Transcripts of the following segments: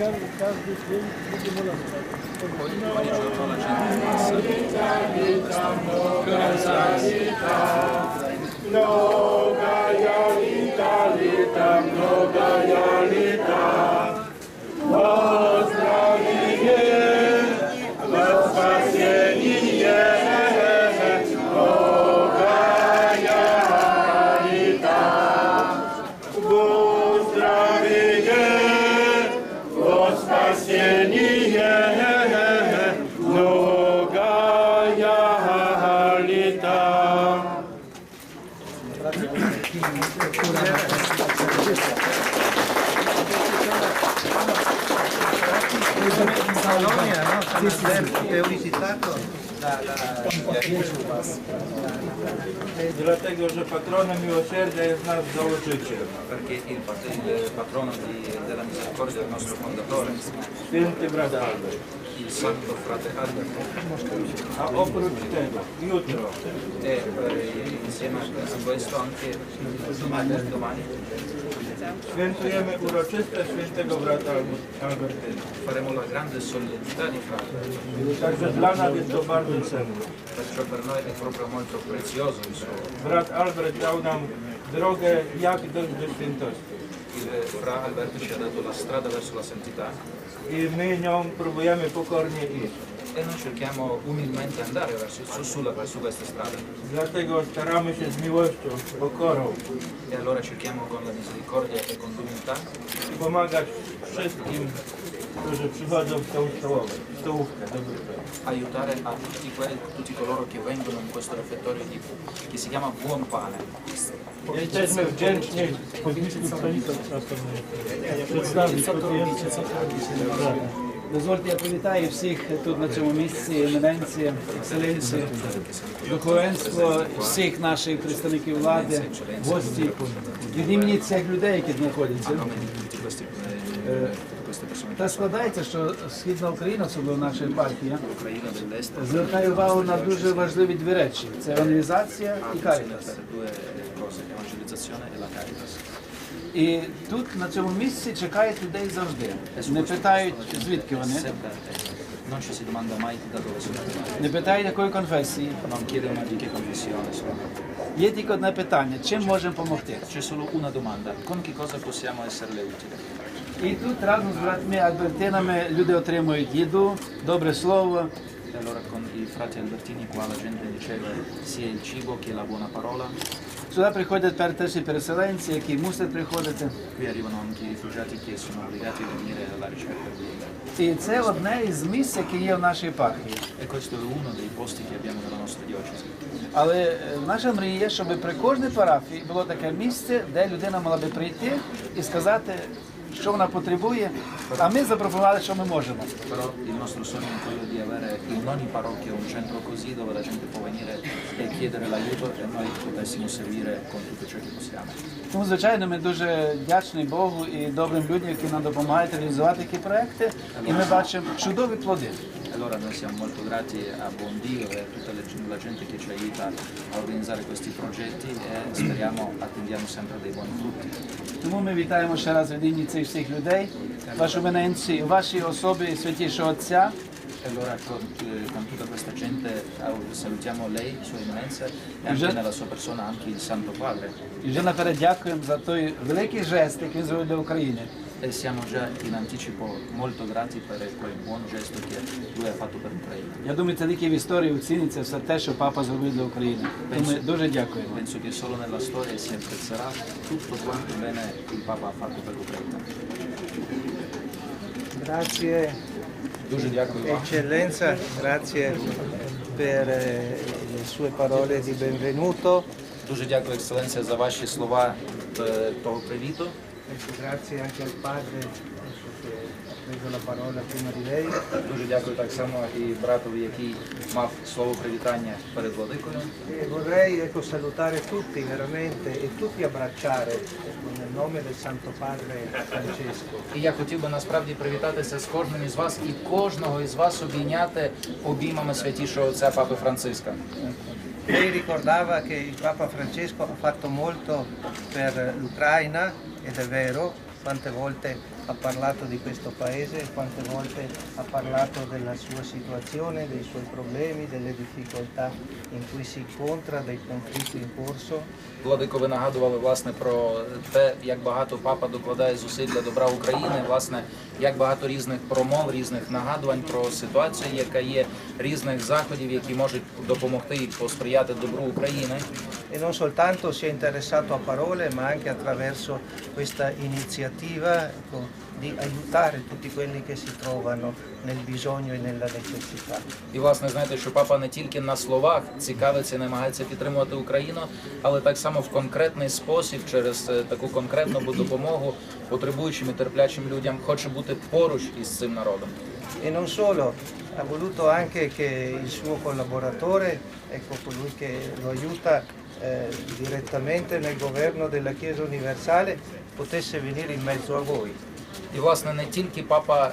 każdy z tym będzie mu Mnoga ja lita, lita, mnoga ja lita, mnoga Polonia, no? È visitato da, da Dlatego, że patronem miłosierdzia jest nasz założyciel, Perché il, pat- il patrono della misericordia è il nostro fondatore, święty brat Albert. Il santo frate Albert. A oprócz tego, jutro E eh, insieme a questo anche domani, domani świętujemy uroczyste świętego brata Al- Albertyna. faremo la grande solennità di frate. Także dla nas jest to bardzo cenne. Perciò per noi è proprio molto prezioso il suo. Brat Albert dał nam drogę, jak dojść do świętości. Il fra Alberto ci ha dato la strada verso la santità. E noi cerchiamo umilmente andare verso, su, sulla, su questa strada. E allora cerchiamo con la misericordia e con l'umiltà. Pomagać wszystkim, którzy przychodzą w tą stołowę, stołówkę dobry aiutare a tutti, que- tutti coloro che vengono in questo refettorio di, che si chiama Buon Pane. Jesteśmy wdzięczni Powinniśmy stolicy przedstawić, Дозвольте, я привітаю всіх тут на цьому місці, еміненції, екселенції, духовенство, всіх наших представників влади, гості, від імені цих людей, які знаходяться. Та складається, що Східна Україна, особливо наша dell'Ucraina звертає увагу на дуже важливі дві речі: це евангелізація і карітас. Caritas. І тут на цьому місці чекають людей завжди. Не питають, звідки вони, non ci si domanda mai da dove sono arrivati, не питають якої конфесії. non chiedono di che confessione sono. Є тільки одне питання: чим можемо допомогти? C'è solo una domanda, con che cosa possiamo esserle utili? І тут разом з братами Альбертинами люди отримують їду, добре слово, allora con i frati albertini qua la gente riceve sia il cibo che la buona parola. Сюди приходять тепер теж і переселенці, які мусять приходити. Qui arrivano anche i rifugiati che sono obbligati a venire alla ricerca di І це одне із місць, яке є в нашій єпархії. E questo è uno dei posti che abbiamo nella nostra diocesi. Але е, наша мрія, є, щоб при кожній парафії було таке місце, де людина мала би прийти і сказати, що вона потребує, а ми запропонували, що ми можемо. Però il nostro sogno è quello di avere in ogni parrocchia un centro così dove la gente può venire e chiedere l'aiuto e noi potessimo servire con tutto ciò che possiamo. Тому, звичайно, ми дуже вдячні Богу і добрим людям, які нам допомагають реалізувати такі проекти. І ми бачимо чудові плоди. Allora noi siamo molto grati a Buon Dio e a tutta la gente che ci aiuta a organizzare questi progetti e speriamo, attendiamo sempre dei buoni frutti. Тому ми вітаємо ще раз від імені цих всіх людей, вашу мененці, ваші особи, святішого Отця. Allora con, eh, con tutta questa gente salutiamo lei, Sua Eminenza, e anche Già- nella sua persona anche il Santo Padre. І вже наперед дякуємо за той великий жест, який зробив для України. E siamo già in anticipo molto grati per quel buon gesto che lui ha fatto per l'Ucraina. Я думаю, це тільки в історії оціниться все те, що папа зробив для України. Тому ми дуже дякуємо. Penso che solo nella storia si apprezzerà tutto quanto bene il Papa ha fatto per l'Ucraina. Grazie Дуже дякую вам. Eccellenza, grazie per eh, le sue parole di benvenuto, Дуже дякую, екселенція, за ваші слова е, того привіту. Grazie anche al padre prima di lei. Дуже дякую так само і братові, який мав слово привітання перед владикою. E vorrei ecco, salutare tutti veramente e tutti abbracciare nel nome del Santo Padre Francesco. І я хотів би насправді привітатися з кожним із вас і кожного із вас обійняти обіймами святішого отця Папи Франциска. Lei ricordava che il Papa Francesco ha fatto molto per l'Ucraina ed è vero, quante volte ha parlato di questo paese, quante volte ha parlato della sua situazione, dei suoi problemi, delle difficoltà in cui si incontra, dei conflitti in corso. Владико, ви нагадували власне про те, як багато папа докладає зусиль для добра України, власне, як багато різних промов, різних нагадувань про ситуацію, яка є, різних заходів, які можуть допомогти і посприяти добру України. E non soltanto si è interessato a parole, ma anche attraverso questa iniziativa ecco, di aiutare tutti quelli che si trovano nel bisogno e nella necessità. І власне знаєте, що папа не тільки на словах цікавиться і намагається підтримувати Україну, але так само в конкретний спосіб, через е, таку конкретну допомогу потребуючим і терплячим людям, хоче бути поруч із цим народом. E non solo, ha voluto anche che il suo collaboratore, ecco colui che lo aiuta eh, direttamente nel governo della Chiesa universale, potesse venire in mezzo a voi. І власне не тільки папа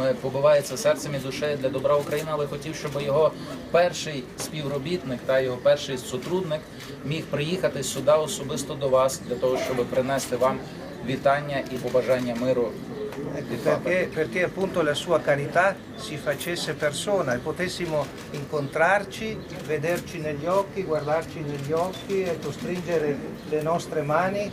е, побивається серцем і душею для добра України, але хотів, щоб його перший співробітник та його перший сотрудник міг приїхати сюди особисто до вас для того, щоб принести вам вітання і побажання миру. Ecco, від папи. perché, perché appunto la sua carità si facesse persona e potessimo incontrarci, vederci negli occhi, guardarci negli occhi, ecco, stringere le nostre mani,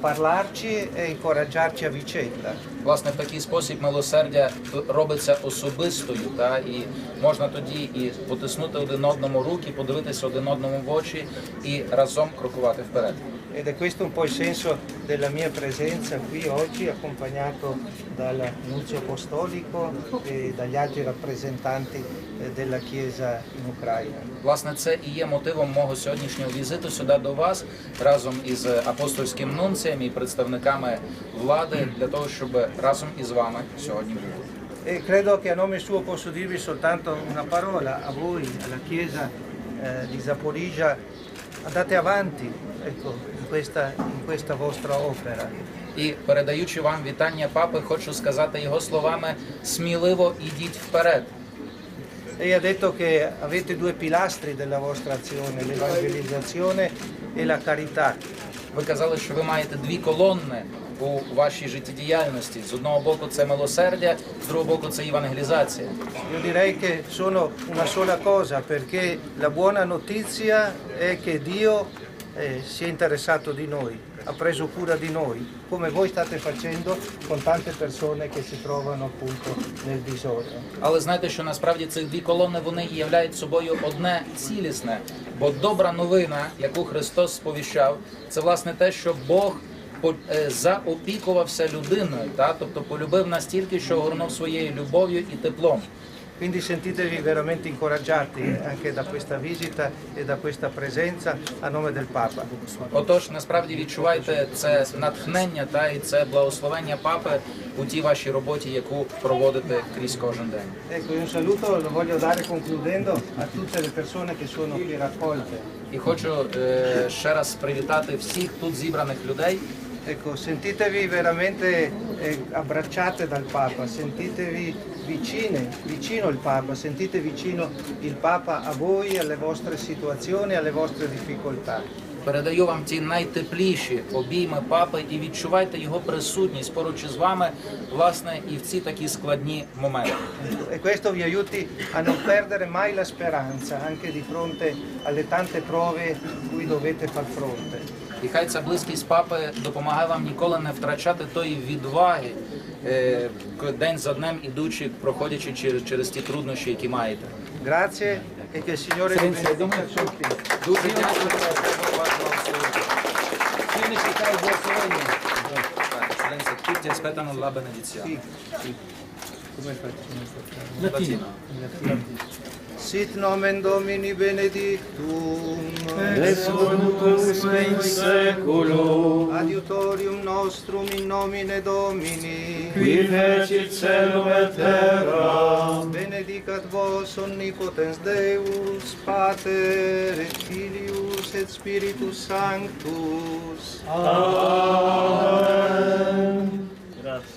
parlarci e incoraggiarci a vicenda. Власне, в такий спосіб милосердя робиться особистою, та і можна тоді і потиснути один одному руки, подивитися один одному в очі і разом крокувати вперед. Ed è questo un po' il senso della mia presenza qui oggi, accompagnato dal nunzio apostolico e dagli altri rappresentanti eh, della Chiesa in Ucraina. Власне, це і є мотивом мого сьогоднішнього візиту сюди до вас разом із апостольським нунцієм і представниками влади для того, щоб разом із вами сьогодні бути. E credo che a nome suo posso dirvi soltanto una parola a voi, alla Chiesa eh, di Zaporizia, andate avanti ecco, in, questa, in questa vostra opera. І передаючи вам вітання папи, хочу сказати його словами: сміливо ідіть вперед. Lei ha detto che avete due pilastri della vostra azione, l'evangelizzazione e la carità. Ви казали, що ви маєте дві колонни у вашій життєдіяльності. З одного боку це милосердя, з другого боку це євангелізація. Io direi che sono una sola cosa, perché la buona notizia è che Dio eh, si è interessato di noi, ha preso cura di noi, come voi state facendo con tante persone che si trovano appunto nel bisogno. Але знаєте, що насправді цих дві колони вони являють собою одне цілісне. Бо добра новина, яку Христос сповіщав, це власне те, що Бог заопікувався людиною, та тобто полюбив настільки, що огорнув своєю любов'ю і теплом. Quindi sentitevi veramente incoraggiati anche da questa visita e da questa presenza a nome del Papa. Отож, насправді відчувайте це натхнення та і це благословення папи у тій вашій роботі, яку проводите крізь кожен день. Ecco, un saluto lo voglio dare concludendo a tutte le persone che sono qui raccolte. І хочу е, ще раз привітати всіх тут зібраних людей. Ecco, sentitevi veramente eh, abbracciate dal Papa, sentitevi vicine, vicino il Papa, sentite vicino il Papa a voi, alle vostre situazioni, alle vostre difficoltà. Передаю вам ті найтепліші обійми папи і відчувайте його присутність поруч із вами, власне, і в ці такі складні моменти. E questo vi aiuti a non perdere mai la speranza, anche di fronte alle tante prove cui dovete far fronte. І хай ця близькість папи допомагає вам ніколи не втрачати тої відваги, е, день за днем ідучи, проходячи через, через ті труднощі, які маєте. Grazie e che il Signore vi benedica tutti. Дуже дякую за ваш благословення. Eccellenza, tutti aspettano la benedizione. Sì, sì. Come facciamo? sit nomen Domini benedictum, ex voluntas me in seculo, adiutorium nostrum in nomine Domini, qui fecit celum et terra, benedicat vos omnipotens Deus, Pater et Filius et Spiritus Sanctus. Amen.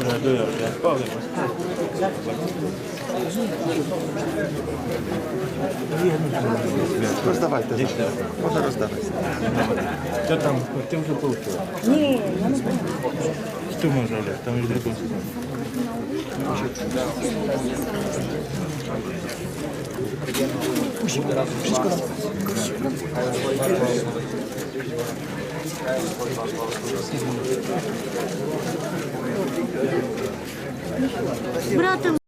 Uradują się, powiem. Rozdawaj te Dziś Można rozdawać. Co tam? Ty już pouczyła. Nie, ja nie Tu można lepiej, tam już drugą stronę. Wszystko. Братом